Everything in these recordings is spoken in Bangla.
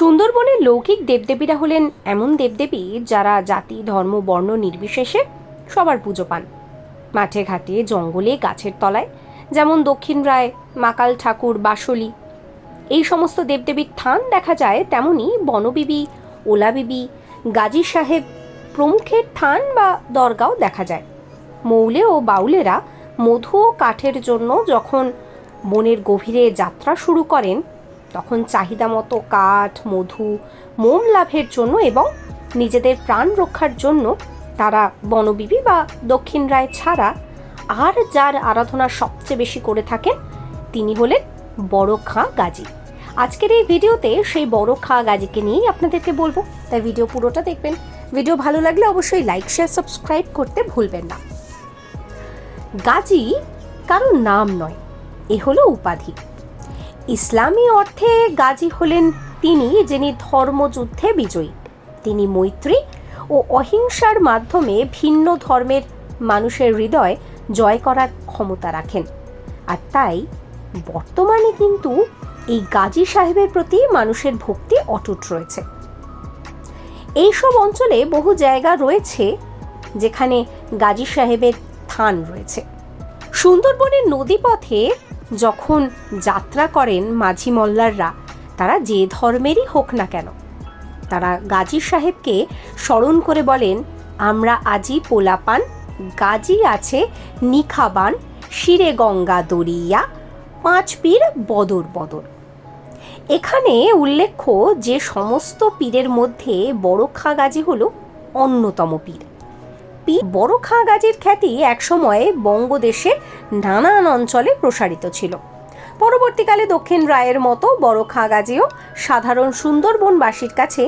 সুন্দরবনের লৌকিক দেবদেবীরা হলেন এমন দেবদেবী যারা জাতি, ধর্ম, বর্ণ নির্বিশেষে সবার পুজো পান। মাঠে ঘাটে, জঙ্গলে, গাছের তলায়, যেমন দক্ষিণ রায়, মাকাল ঠাকুর, বাসলি। এই সমস্ত দেবদেবীর থান দেখা যায় তেমনি বনবিবি, ওলাবিবি, গাজী সাহেব প্রমুখের থান বা দরগাও দেখা যায়। মৌলে ও বাউলেরা মধু ও কাঠের জন্য যখন বনের গভীরে যাত্রা শুরু করেন তখন চাহিদা মতো কাঠ, মধু, মোম লাভের জন্য এবং নিজেদের প্রাণ রক্ষার জন্য তারা বনবিবি বা দক্ষিণ রায় ছাড়া আর যার আরাধনা সবচেয়ে বেশি করে থাকেন, তিনি হলেন বড় খাঁ গাজী। আজকের এই ভিডিওতে সেই বড় খাঁ গাজীকে নিয়েই আপনাদেরকে বলব। তাই ভিডিও পুরোটা দেখবেন। ভিডিও ভালো লাগলে অবশ্যই লাইক, শেয়ার, সাবস্ক্রাইব করতে ভুলবেন না। গাজী কারও নাম নয়, এ হলো উপাধি। ইসলামী অর্থে গাজী হলেন তিনি যিনি ধর্মযুদ্ধে বিজয়ী। তিনি মৈত্রী ও অহিংসার মাধ্যমে ভিন্ন ধর্মের মানুষের হৃদয় জয় করার ক্ষমতা রাখেন। আর তাই বর্তমানে কিন্তু এই গাজী সাহেবের প্রতি মানুষের ভক্তি অটুট রয়েছে। এইসব অঞ্চলে বহু জায়গা রয়েছে যেখানে গাজী সাহেবের থান রয়েছে। সুন্দরবনের নদীপথে যখন যাত্রা করেন মাঝি মল্লাররা, তারা যে ধর্মেরই হোক না কেন, তারা গাজী সাহেবকে স্মরণ করে বলেন, আমরা আজি পোলাপান, গাজী আছে নিখাবান, শিরে গঙ্গা দরিয়া, পাঁচ পীর বদর বদর। এখানে উল্লেখ্য যে সমস্ত পীরের মধ্যে বড় খা গাজী হল অন্যতম পীর। পীর বড় খাঁ গাজীর খ্যাতি একসময় বঙ্গদেশে নানান অঞ্চলে প্রসারিত ছিল। পরবর্তীকালে দক্ষিণ রায়ের মতো বড় খাঁ গাজীও সাধারণ সুন্দরবনবাসীর কাছে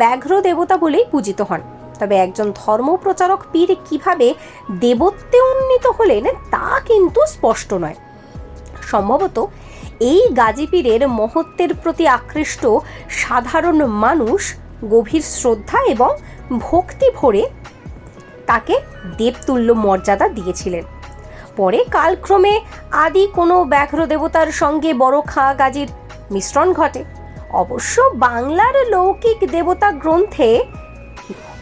ব্যাঘ্র দেবতা বলেই পূজিত হন। তবে একজন ধর্মপ্রচারক পীর কীভাবে দেবত্বে উন্নীত হলেন তা কিন্তু স্পষ্ট নয়। সম্ভবত এই গাজী পীরের মহত্বের প্রতি আকৃষ্ট সাধারণ মানুষ গভীর শ্রদ্ধা এবং ভক্তি ভরে তাকে দেবতুল্য মর্যাদা দিয়েছিলেন। পরে কালক্রমে আদি কোনো ব্যাঘ্র দেবতার সঙ্গে বড় খাঁ গাজীর মিশ্রণ ঘটে। অবশ্য বাংলার লৌকিক দেবতা গ্রন্থে,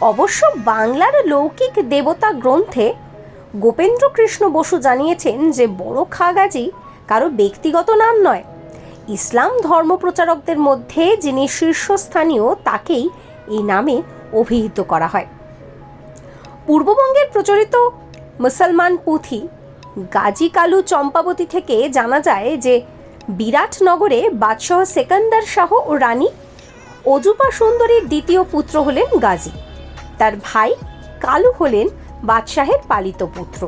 অবশ্য বাংলার লৌকিক দেবতা গ্রন্থে গোপেন্দ্র কৃষ্ণ বসু জানিয়েছেন যে বড় খাঁ গাজী কারও ব্যক্তিগত নাম নয়। ইসলাম ধর্মপ্রচারকদের মধ্যে যিনি শীর্ষস্থানীয়, তাকেই এই নামে অভিহিত করা হয়। পূর্ববঙ্গের প্রচলিত মুসলমান পুঁথি গাজী কালু চম্পাবতী থেকে জানা যায় যে বিরাটনগরে বাদশাহ সেকান্দার শাহ ও রানী অজুপা সুন্দরীর দ্বিতীয় পুত্র হলেন গাজী। তার ভাই কালু হলেন বাদশাহের পালিত পুত্র।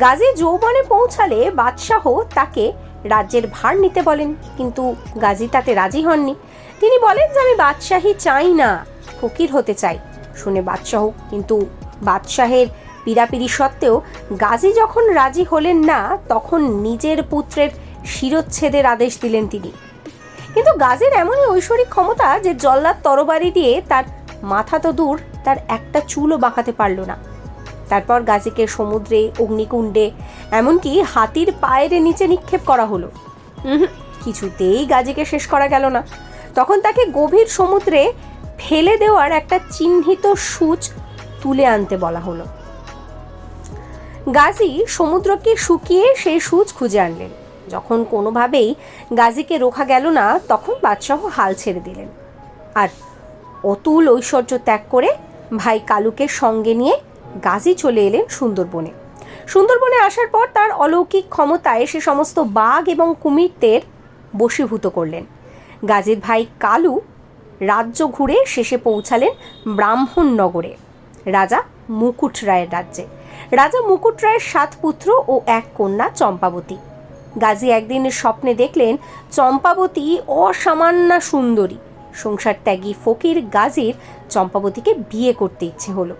গাজী যৌবনে পৌঁছালে বাদশাহ তাকে রাজ্যের ভার নিতে বলেন, কিন্তু গাজী তাতে রাজি হননি। তিনি বলেন যে, আমি বাদশাহী চাই না, ফকির হতে চাই। শুনে বাদশাহ কিন্তু বাদশাহের পিরাপিরি সত্ত্বেও গাজী যখন রাজি হলেন না, তখন নিজের পুত্রের শিরোচ্ছেদের আদেশ দিলেন তিনি। কিন্তু গাজীর এমনই ঐশ্বরিক ক্ষমতা যে জল্লাদ তরবারি দিয়ে তার মাথা তো দূর, তার একটা চুলও বাঁকাতে পারল না। তারপর গাজীকে সমুদ্রে, অগ্নিকুণ্ডে, এমনকি হাতির পায়ের নিচে নিক্ষেপ করা হলো। কিছুতেই গাজীকে শেষ করা গেল না। তখন তাকে গভীর সমুদ্রে ফেলে দেওয়ার একটা চিহ্নিত সূচ তুলে আনতে বলা হলো। গাজী সমুদ্রকে শুকিয়ে সেই সূচ খুঁজে আনলেন। যখন কোনোভাবেই গাজীকে রোখা গেল না, তখন বাদশাহ হাল ছেড়ে দিলেন। আর অতুল ঐশ্বর্য ত্যাগ করে ভাই কালুকে সঙ্গে নিয়ে গাজী চলে এলেন সুন্দরবনে। সুন্দরবনে আসার পর তার অলৌকিক ক্ষমতায় সে সমস্ত বাঘ এবং কুমিরদের বশীভূত করলেন। গাজীর ভাই কালু রাজ্য ঘুরে শেষে পৌঁছালেন ব্রাহ্মণনগরে। রাজা মুকুট রায়ের রাজ্যে। রাজা মুকুট রায়ের সাত পুত্র ও এক কন্যা চম্পাবতী। গাজী একদিন স্বপ্নে দেখলেন চম্পাবতী অসামান্যা সুন্দরী। সংসার ত্যাগী ফকির গাজীর চম্পাবতীকে বিয়ে করতে ইচ্ছে হলো।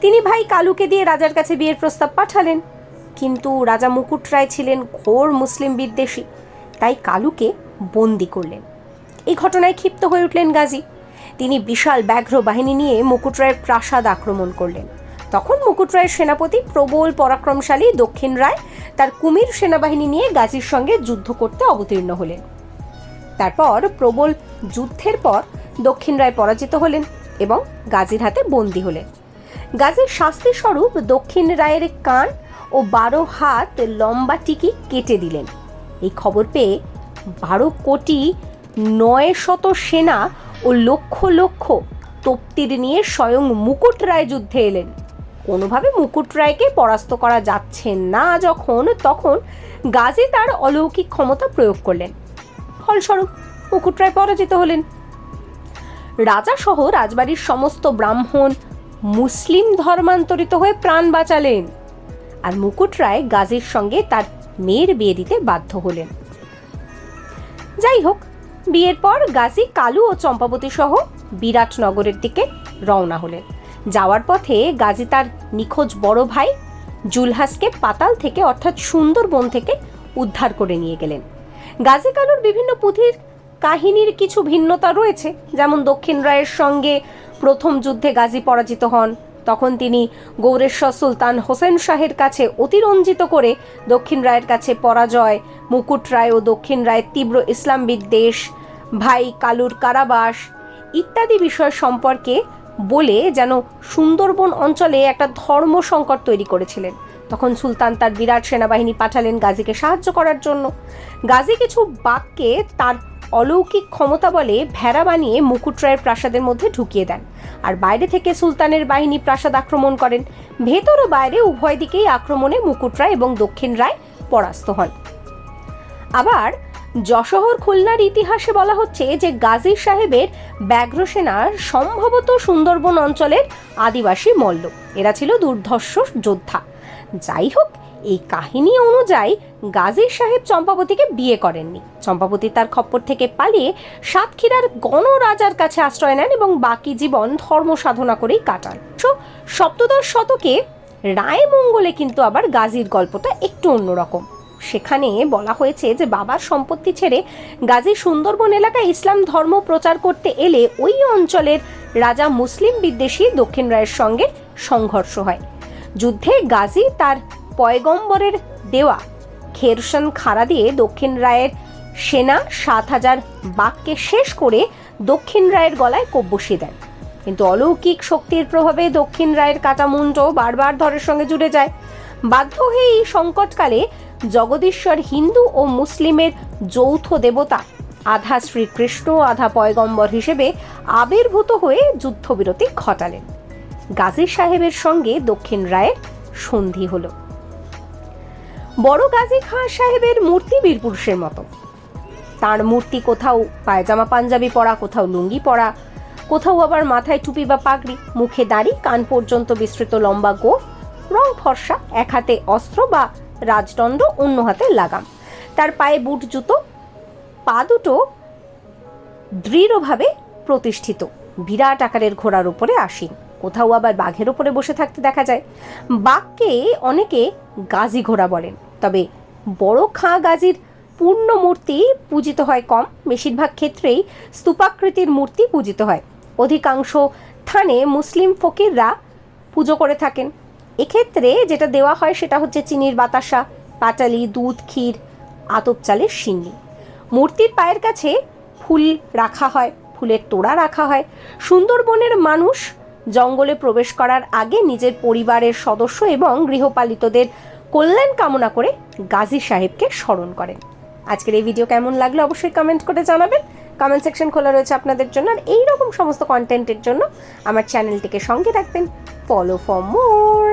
তিনি ভাই কালুকে দিয়ে রাজার কাছে বিয়ের প্রস্তাব পাঠালেন। কিন্তু রাজা মুকুট রায় ছিলেন ঘোর মুসলিম বিদ্বেষী, তাই কালুকে বন্দি করলেন। এই ঘটনায় ক্ষিপ্ত হয়ে উঠলেন গাজী। তিনি বিশাল ব্যাঘ্র বাহিনী নিয়ে মুকুট রায়ের প্রাসাদ আক্রমণ করলেন। তখন মুকুট রায়ের সেনাপতি প্রবল পরাক্রমশালী দক্ষিণ রায় তার কুমির সেনাবাহিনী নিয়ে গাজীর সঙ্গে যুদ্ধ করতে অবতীর্ণ হলেন। তারপর প্রবল যুদ্ধের পর দক্ষিণ রায় পরাজিত হলেন এবং গাজীর হাতে বন্দী হলেন। গাজীর শাস্তি স্বরূপ দক্ষিণ রায়ের কান ও বারো হাত লম্বা টিকি কেটে দিলেন। এই খবর পেয়ে বারো কোটি নয় শত সেনা ও লক্ষ লক্ষ তপ্তির নিয়ে স্বয়ং মুকুট রায় যুদ্ধে এলেন। কোনোভাবে মুকুট রায়কে পরাস্ত করা যাচ্ছে না যখন, তখন গাজী তার অলৌকিক ক্ষমতা প্রয়োগ করলেন। ফলস্বরূপ মুকুট রায় পরাজিত হলেন। রাজা সহ রাজবাড়ির সমস্ত ব্রাহ্মণ মুসলিম ধর্মান্তরিত হয়ে প্রাণ বাঁচালেন আর মুকুট রায় গাজীর সঙ্গে তার মেয়ের বিয়ে দিতে বাধ্য হলেন। যাই হোক বিয়ের পর গাজী কালু ও চম্পাবতী সহ বিরাটনগরের দিকে রওনা হলেন। যাওয়ার পথে গাজী তার নিখোঁজ বড় ভাই জুলহাসকে পাতাল থেকে অর্থাৎ সুন্দরবন থেকে উদ্ধার করে নিয়ে গেলেন। গাজী কালুর বিভিন্ন পুঁথির কাহিনীর কিছু ভিন্নতা রয়েছে, যেমন দক্ষিণ রায়ের সঙ্গে প্রথম যুদ্ধে গাজী পরাজিত হন তখন তিনি গৌরেশ্বর সুলতান হোসেন শাহের কাছে অতিরঞ্জিত করে দক্ষিণ রায়ের কাছে পরাজয়, মুকুট রায় ও দক্ষিণ রায়ের তীব্র ইসলাম বিদ্বেষ ভাই কালুর কারাবাস ইত্যাদি বিষয় সম্পর্কে বলে যেন সুন্দরবন অঞ্চলে একটা ধর্ম সংকট তৈরি করেছিলেন। তখন সুলতান তার বিরাট সেনাবাহিনী পাঠালেন গাজীকে সাহায্য করার জন্য। গাজী কিছু বাক্যে তার অলৌকিক ক্ষমতা বলে ভেড়া বানিয়ে মুকুট রায়ের প্রাসাদের মধ্যে ঢুকিয়ে দেন। আর বাইরে থেকে সুলতানের বাহিনী প্রাসাদ আক্রমণ করেন। ভেতর ও বাইরে উভয় দিকেই আক্রমণে মুকুট রায় এবং দক্ষিণ রায় পরাস্ত হন। আবার যশোহর খুলনার ইতিহাসে বলা হচ্ছে যে গাজী সাহেবের ব্যাঘ্র সেনার সম্ভবত সুন্দরবন অঞ্চলের আদিবাসী মল্ল। এরা ছিল দুর্ধর্ষ যোদ্ধা। যাই হোক, এই কাহিনী অনুযায়ী গাজী সাহেব চম্পাবতীকে বিয়ে করেননি। চম্পাবতী তার খপ্পর থেকে পালিয়ে সাতক্ষীরার গণরাজার কাছে আশ্রয় নেন এবং বাকি জীবন ধর্ম সাধনা করেই কাটান। তো সপ্তদশ শতকে রায়মঙ্গলে কিন্তু আবার গাজীর গল্পটা একটু অন্যরকম। সেখানে বলা হয়েছে যে বাবার সম্পত্তি ছেড়ে গাজী সুন্দরবন এলাকায় ইসলাম ধর্ম প্রচার করতে এলে ওই অঞ্চলের রাজা মুসলিম বিদ্বেষী দক্ষিণ রায়ের সঙ্গে সংঘর্ষ হয়। যুদ্ধে গাজী তার পয়গম্বরের দেওয়া খেরসন খাড়া দিয়ে দক্ষিণ রায়ের সেনা সাত হাজার বাঘকে শেষ করে দক্ষিণ রায়ের গলায় বসিয়ে দেন। কিন্তু অলৌকিক শক্তির প্রভাবে দক্ষিণ রায়ের কাটা মুন্ড বারবার ধরের সঙ্গে জুড়ে যায়। বাধ্য হয়ে এই সংকটকালে জগদীশ্বর হিন্দু ও মুসলিমের যৌথ দেবতা আধা শ্রীকৃষ্ণ, আধা পয়গম্বর হিসেবে আবির্ভূত হয়ে যুদ্ধবিরতি ঘটালেন। গাজী সাহেবের সঙ্গে দক্ষিণ রায়ের সন্ধি হল। বড় গাজী খাঁ সাহেবের মূর্তি বীরপুরুষের মতো। তার মূর্তি কোথাও পায়জামা পাঞ্জাবি পরা, কোথাও লুঙ্গি পরা, কোথাও আবার মাথায় টুপি বা পাগড়ি, মুখে দাড়ি, কান পর্যন্ত বিস্তৃত লম্বা গোফ, রং ফর্সা, এক হাতে অস্ত্র বা রাজদণ্ড, অন্য হাতে লাগাম। তার পায়ে বুট জুতো, পা দুটো দৃঢ়ভাবে প্রতিষ্ঠিত, বিরাট আকারের ঘোড়ার উপরে আসীন। কোথাও আবার বাঘের ওপরে বসে থাকতে দেখা যায়। বাঘকে অনেকে গাজী ঘোড়া বলেন। তবে বড় খাঁ গাজীর পূর্ণ মূর্তি পূজিত হয় কম। বেশিরভাগ ক্ষেত্রেই স্তূপাকৃতির মূর্তি পূজিত হয়। অধিকাংশ স্থানে মুসলিম ফকিররা পুজো করে থাকেন। এক্ষেত্রে যেটা দেওয়া হয় সেটা হচ্ছে চিনির বাতাসা পাটালি দুধ, ক্ষীর, আতপ চালের সিন্নি মূর্তির পায়ের কাছে ফুল রাখা হয়, ফুলের তোড়া রাখা হয়। সুন্দরবনের মানুষ জঙ্গলে প্রবেশ করার আগে নিজের পরিবারের সদস্য এবং গৃহপালিতদের কল্যাণ কামনা করে গাজী সাহেবকে স্মরণ করেন। আজকের এই ভিডিও কেমন লাগল অবশ্যই কমেন্ট করে জানাবেন। কমেন্ট সেকশন খোলা রয়েছে আপনাদের জন্য। আর এইরকম সমস্ত কন্টেন্টের জন্য আমার চ্যানেলটিকে সঙ্গে রাখবেন ফলো ফর মোর